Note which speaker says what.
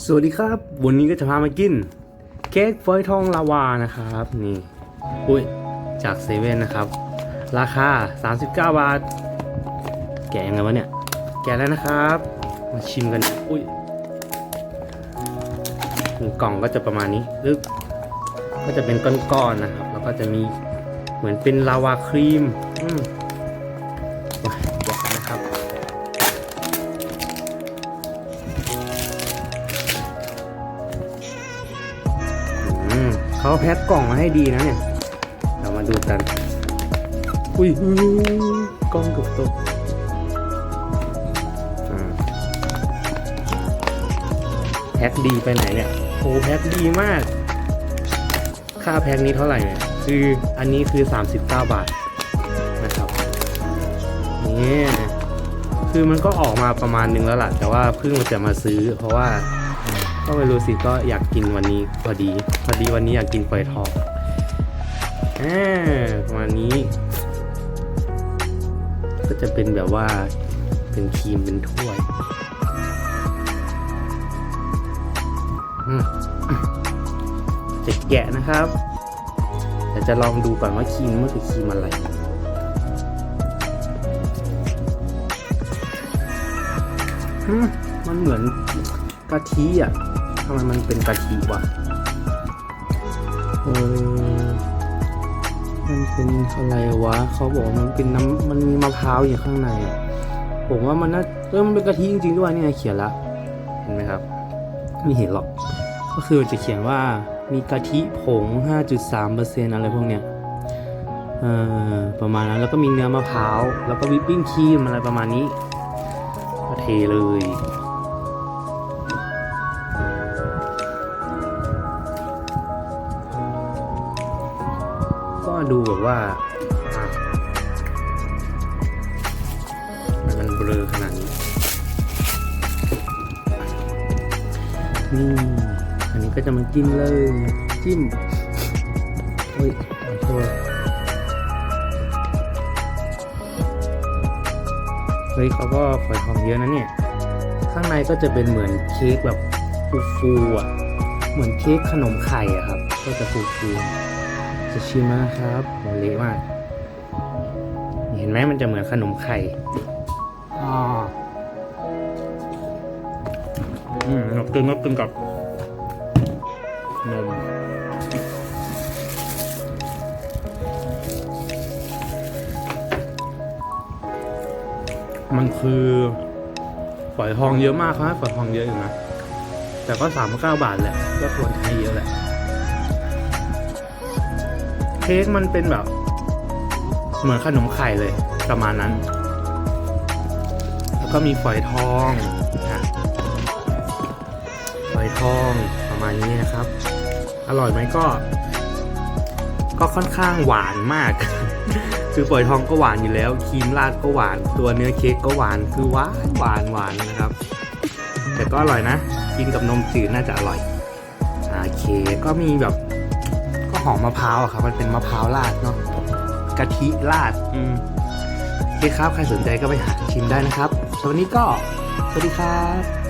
Speaker 1: สวัสดีครับ วันนี้ก็จะพามากิน เค้กฝอยทองลาวานะครับนี่อุ้ยจากเซเว่นนะครับ ราคา 39 บาท แกะยังไงวะเนี่ย แกะแล้วนะครับ มาชิมกันอุ้ยกล่องก็จะประมาณนี้ลึกก็จะเป็นก้อนๆนะครับ แล้วก็จะมีเหมือนเป็นลาวาครีมอืม เขาแพ็คกล่องมาให้ดีนะเนี่ย เรามาดูกัน อุ้ยอุ้ยกล้องเกือบตกอ่าแพ็คดีไปไหนเนี่ยโอ้แพ็คดีมาก ค่าแพ็คนี้เท่าไหร่เนี่ย คืออันนี้คือ 39 บาทนะครับเนี่ยคือมันก็ออกมาประมาณนึงแล้วล่ะ แต่ว่าเพิ่งจะมาซื้อเพราะว่า ก็ไม่รู้สิก็อยากกินวันนี้พอดี พอดีวันนี้อยากกินฝอยทองอ่าประมาณนี้ ก็จะเป็นแบบว่าเป็นครีมเป็นถ้วยจะแกะนะครับแต่จะลองดูก่อนว่าครีมมันคือครีมอะไรมันเหมือนกะทิอะ ทำไมมันเป็นกะทิวะเออมันเป็นอะไรวะ เขาบอกมันเป็นน้ำมันมีมะพร้าวอยู่ข้างในอะผมว่ามันน่าเออมันเป็นกะทิจริงๆด้วยเนี่ยเขียนละ เห็นไหมครับ ไม่เห็นหรอก ก็คือจะเขียนว่ามีกะทิผง 5.3%อะไรพวกเนี้ยเออประมาณนั้นแล้วก็มีเนื้อมะพร้าว แล้วก็วิปปิ้งครีมอะไรประมาณนี้ก็เทเลย ดูแบบว่ามมันเบลอขนาดนี้นี่อันนี้ก็จะมาจิ้มเลย จิ้มเฮ้ยขอโทษเฮ้ยเขาก็ฝอยทองเยอะนะเนี่ย ข้างในก็จะเป็นเหมือนเค้กแบบฟูๆอะ เหมือนเค้กขนมไข่อะครับ ก็จะฟูๆ จะชิมนะครับโหเละมากเห็นไหมมันจะเหมือนขนมไข่อ่าอืมนับตึงนับตึงกับนมมันคือฝอยทองเยอะมากครับฝอยทองเยอะอยู่นะ แต่ก็สามเก้าบาทแหละ ก็ควรใช้เยอะแหละเค้กมันเป็นแบบ เหมือนขนมไข่เลยประมาณนั้น แล้วก็มีฝอยทองนะฝอยทองประมาณนี้นะครับ อร่อยไหมก็ ก็ค่อนข้างหวานมากคือฝอยทองก็หวานอยู่แล้วครีมราดก็หวาน ตัวเนื้อเค้กก็หวานคือหวานหวานหวานนะครับ แต่ก็อร่อยนะ กินกับนมจืดน่าจะอร่อยโอเคก็มีแบบ หอมมะพร้าวอะครับ มันเป็นมะพร้าวราดเนาะกะทิราด อืมโอเคครับ ใครสนใจก็ไปหาชิมได้นะครับสำหรับวันนี้ก็ สวัสดีครับ